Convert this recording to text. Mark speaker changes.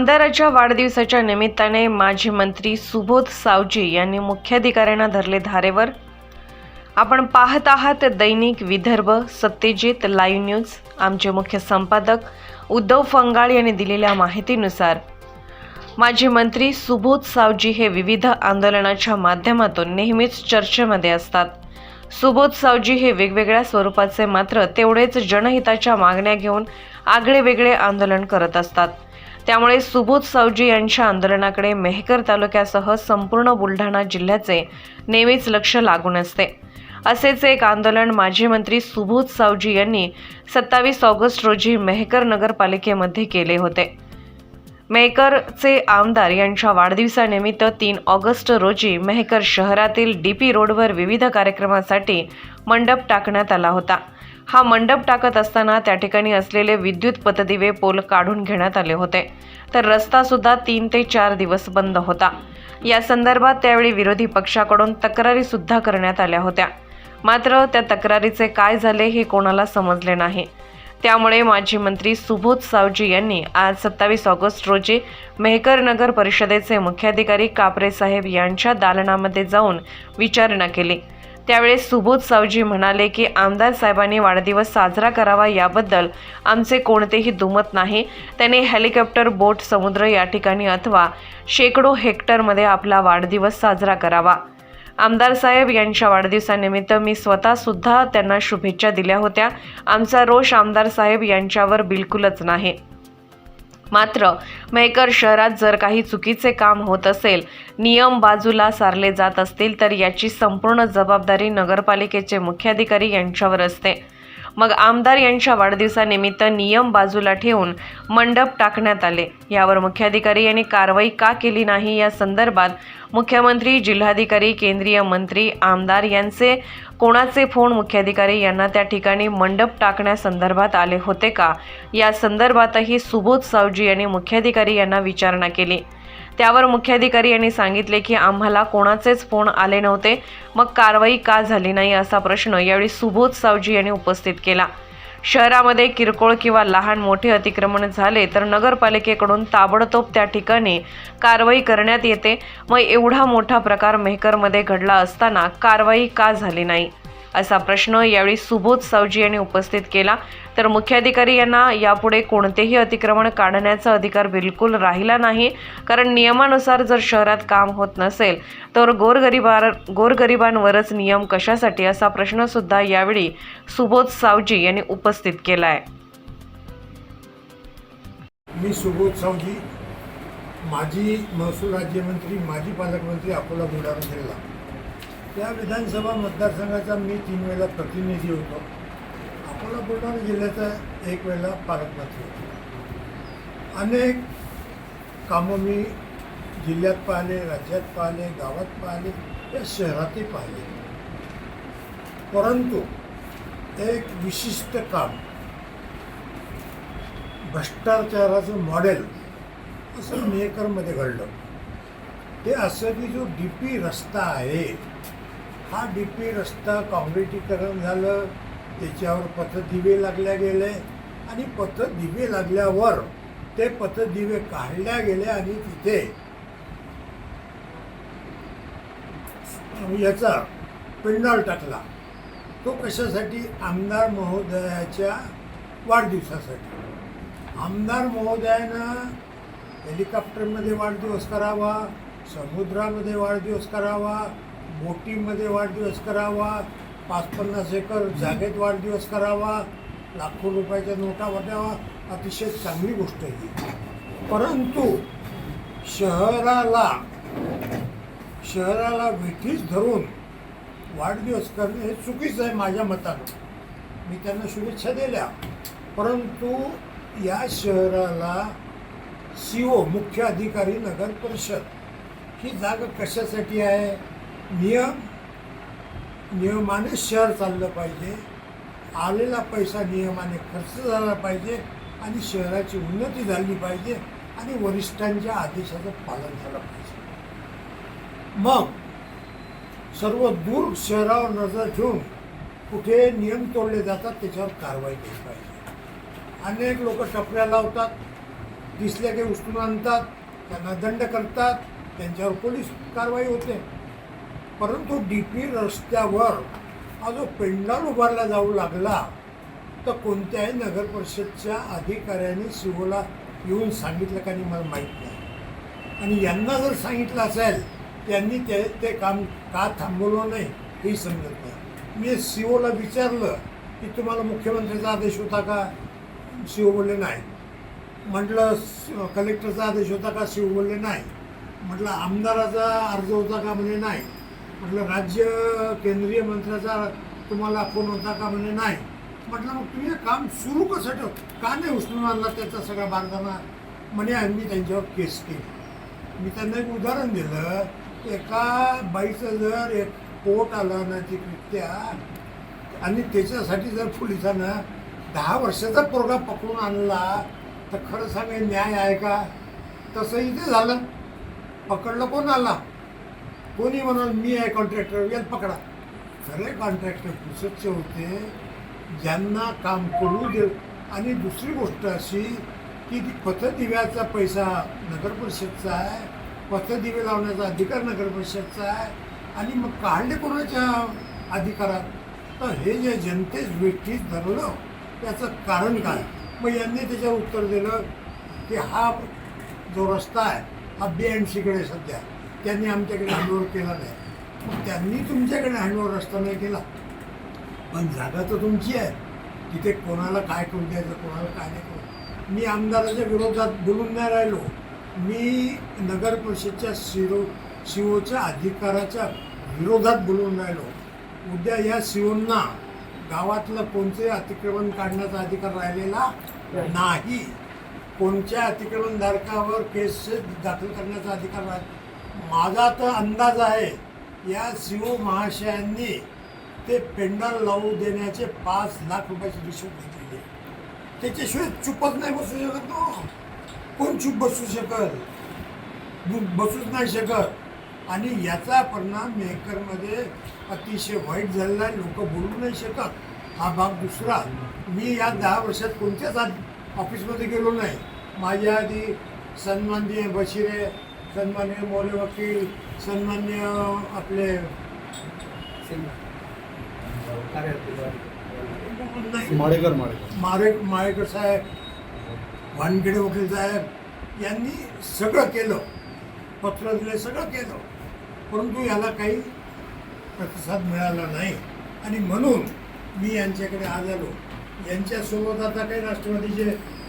Speaker 1: आमदाराच्या वाढदिवसाच्या निमित्ताने माजी मंत्री सुबोध सावजी यांनी मुख्याधिकाऱ्यांना धरले धारेवर. आपण पाहत आहात दैनिक विदर्भ सत्यजित लाईव्ह न्यूज. आमचे मुख्य संपादक उद्धव फंगाळ यांनी दिलेल्या माहितीनुसार माजी मंत्री सुबोध सावजी हे विविध आंदोलनाच्या माध्यमातून नेहमीच चर्चेमध्ये असतात. सुबोध सावजी हे वेगवेगळ्या स्वरूपाचे मात्र तेवढेच जनहिताच्या मागण्या घेऊन आगळे वेगळे आंदोलन करत असतात. त्यामुळे सुबोध सावजी यांच्या आंदोलनाकडे मेहकर तालुक्यासह संपूर्ण बुलढाणा जिल्ह्याचे नेहमीच लक्ष लागून असते. असेच एक आंदोलन माजी मंत्री सुबोध सावजी यांनी सत्तावीस ऑगस्ट रोजी मेहकर नगरपालिकेमध्ये केले होते. मेहकरचे आमदार यांच्या वाढदिवसानिमित्त तीन ऑगस्ट रोजी मेहकर शहरातील डी पी रोडवर विविध कार्यक्रमासाठी मंडप टाकण्यात आला होता. हा मंडप टाकत असताना त्या ठिकाणी असलेले विद्युत पतदिवे पोल काढून घेण्यात आले होते. तर रस्ता सुद्धा तीन ते चार दिवस बंद होता. या संदर्भात त्यावेळी विरोधी पक्षाकडून तक्रारी सुद्धा करण्यात आल्या होत्या. मात्र त्या तक्रारीचे काय झाले हे कोणाला समजले नाही. त्यामुळे माजी मंत्री सुबोध सावजी यांनी आज सत्तावीस ऑगस्ट रोजी मेहकर नगर परिषदेचे मुख्याधिकारी कापरे साहेब यांच्या दालनामध्ये जाऊन विचारणा केली. त्यावेळेस सुबोध सावजी म्हणाले की आमदार साहेबांनी वाढदिवस साजरा करावा याबद्दल आमचे कोणतेही दुमत नाही. त्यांनी हेलिकॉप्टर बोट समुद्र या ठिकाणी अथवा शेकडो हेक्टरमध्ये आपला वाढदिवस साजरा करावा. आमदार साहेब यांच्या वाढदिवसानिमित्त मी स्वतःसुद्धा त्यांना शुभेच्छा दिल्या होत्या. आमचा रोष आमदार साहेब यांच्यावर बिलकुलच नाही. मात्र मेकर शहरात जर काही चुकीचे काम होत असेल नियम बाजूला सारले जात असतील तर याची संपूर्ण जबाबदारी नगरपालिकेचे मुख्याधिकारी यांच्यावर असते. मग आमदार यांच्या वाढदिवसानिमित्त नियम बाजूला ठेवून मंडप टाकण्यात आले. यावर मुख्याधिकारी यांनी कारवाई का केली नाही या संदर्भात मुख्यमंत्री जिल्हाधिकारी केंद्रीय मंत्री आमदार यांचे कोणाचे फोन मुख्याधिकारी यांना त्या ठिकाणी मंडप टाकण्यासंदर्भात आले होते का? या संदर्भातही सुबोध सावजी यांनी मुख्याधिकारी यांना विचारणा केली. त्यावर मुख्याधिकारी यांनी सांगितले की आम्हाला कोणाचेच फोन आले नव्हते. मग कारवाई का झाली नाही असा प्रश्न यावेळी सुबोध सावजी यांनी उपस्थित केला. शहरामध्ये किरकोळ किंवा लहान मोठे अतिक्रमण झाले तर नगरपालिकेकडून ताबडतोब त्या ठिकाणी कारवाई करण्यात येते. मग एवढा मोठा प्रकार मेहकरमध्ये घडला असताना कारवाई का झाली नाही? असा प्रश्न यावेळी सुबोध सावजी यांनी उपस्थित केला. तर मुख्याधिकारी यांना यापुढे कोणतेही अतिक्रमण काढण्याचा अधिकार बिलकुल राहिला नाही. कारण नियमानुसार जर शहरात काम होत नसेल तर गोरगरिबार गोरगरिबांवरच नियम कशासाठी असा प्रश्नसुद्धा यावेळी सुबोध सावजी यांनी उपस्थित केला आहे
Speaker 2: मी सुबोध सावजी माजी महसूल राज्यमंत्री माजी पालकमंत्री अकोला बुलढाणा जिल्हा. त्या विधानसभा मतदारसंघाचा मी तीन वेळेला प्रतिनिधी होतो. अकोला बुलढाणा जिल्ह्याचा एक वेळेला पालकमंत्री होतो. अनेक कामं मी जिल्ह्यात पाहिले राज्यात पाहिले गावात पाहिले या शहरातही पाहिले. परंतु एक विशिष्ट काम भ्रष्टाचाराचं मॉडेल असं मेहकरमध्ये घडलं. ते असं की जो डी पी रस्ता आहे हा डी पी रस्ता काँक्रिटीकरण झालं त्याच्यावर पथदिवे लागल्या गेले आणि पथदिवे लागल्यावर ते पथदिवे काढल्या गेले आणि तिथे याचा पिंडाळ टाकला. तो कशासाठी? आमदार महोदयाच्या वाढदिवसासाठी. आमदार महोदयानं हेलिकॉप्टरमध्ये वाढदिवस करावा समुद्रामध्ये वाढदिवस करावा बोटीमध्ये वाढदिवस करावा पाच पन्नास एकर जागेत वाढदिवस करावा लाखो रुपयाच्या नोटा वाटावा अतिशय चांगली गोष्ट आहे परंतु शहराला शहराला वेठीच धरून वाढदिवस करणे हे चुकीचं आहे माझ्या मतानं. मी त्यांना शुभेच्छा दिल्या. परंतु या शहराला सी ओ मुख्य अधिकारी नगर परिषद ही जागा कशासाठी आहे? नियम नियमाने शहर चाललं पाहिजे. आलेला पैसा नियमाने खर्च झाला पाहिजे आणि शहराची उन्नती झाली पाहिजे आणि वरिष्ठांच्या आदेशाचं पालन झालं पाहिजे. मग सर्व दूर शहरावर नजर ठेवून कुठे नियम तोडले जातात त्याच्यावर कारवाई केली पाहिजे. अनेक लोक टपऱ्या लावतात दिसल्या काही उचलून आणतात त्यांना दंड करतात त्यांच्यावर पोलीस कारवाई होते. परंतु डी पी रस्त्यावर हा जो पेंडाल उभारला जाऊ लागला तर कोणत्याही नगर परिषदच्या अधिकाऱ्याने शिवला येऊन सांगितलं का नाही मला माहीत नाही. आणि यांना जर सांगितलं असेल त्यांनी ते ते काम का थांबवलं नाही हेही समजत नाही. मी सी ओला विचारलं की तुम्हाला मुख्यमंत्र्याचा आदेश होता का? सी ओ बोलले नाही. म्हटलं कलेक्टरचा आदेश होता का? सी बोलले नाही. म्हटलं आमदाराचा अर्ज होता का? म्हणजे नाही. म्हटलं राज्य केंद्रीय मंत्र्याचा तुम्हाला फोन होता का? म्हणे नाही. म्हटलं मग तुम्ही काम सुरू कसं ठेव का नाही उचलून आणला त्याचा सगळा बारदाना म्हणे आम्ही त्यांच्यावर केस केली. मी त्यांना एक उदाहरण दिलं. एका बाईचं जर एक पोट आलं नैतिकरित्या आणि त्याच्यासाठी जर पोलिसानं दहा वर्षाचा पोरगा पकडून आणला तर खरं सांगे न्याय आहे का? तसं इथे झालं. पकडलं कोण आला? कोणी म्हणाल मी आहे कॉन्ट्रॅक्टर याला पकडा. खरे कॉन्ट्रॅक्टर पुसतचे होते. ज्यांना काम करू दे. आणि दुसरी गोष्ट अशी की ती पथदिव्याचा पैसा नगर परिषदचा आहे. पथदिवे लावण्याचा अधिकार नगर परिषदचा आहे. आणि मग काढले कोणाच्या अधिकारात? तर हे जे जनतेच वेठीस धरलं त्याचं कारण काय? मग यांनी त्याच्यावर उत्तर दिलं की हा जो रस्ता आहे हा बी एम सीकडे सध्या. त्यांनी आमच्याकडे हँडओव्हर केला नाही. मग त्यांनी तुमच्याकडे हँडओव्हर रस्ता नाही केला. पण जागा तर तुमची आहे. तिथे कोणाला काय करू द्यायचं कोणाला काय नाही करू मी आमदाराच्या विरोधात बोलून नाही राहिलो. मी नगर परिषदच्या सिओ सीओच्या अधिकाराच्या विरोधात बोलून राहिलो. उद्या या सीओंना गावातलं कोणते अतिक्रमण काढण्याचा अधिकार राहिलेला नाही. कोणत्या अतिक्रमणधारकावर केस दाखल करण्याचा अधिकार राहिला माझा तर अंदाज आहे. या सीओ महाशयांनी ते पेंडल लावू देण्याचे पाच लाख रुपयाची रिश्वत घेतलेली आहे. त्याच्याशिवाय चुपच नाही बसू शकत ना कोण चूप बसू शकत? बसूच नाही शकत. आणि याचा परिणाम मेकरमध्ये अतिशय वाईट झालेला आहे. लोक बोलू नाही शकत. हा भाग दुसरा. मी या दहा वर्षात कोणत्याच ऑफिसमध्ये गेलो नाही. माझ्या आधी सन्माननीय बशिरे सन्माननीय मोरे वकील सन्मान्य आपले
Speaker 3: माडेकर
Speaker 2: मारे माळेकर साहेब वानखेडे वकील साहेब यांनी सगळं केलं. पत्र दिले सगळं केलं. परंतु याला काही प्रतिसाद मिळाला नाही. आणि म्हणून मी यांच्याकडे आज आलो यांच्यासोबत आता काही राष्ट्रवादीचे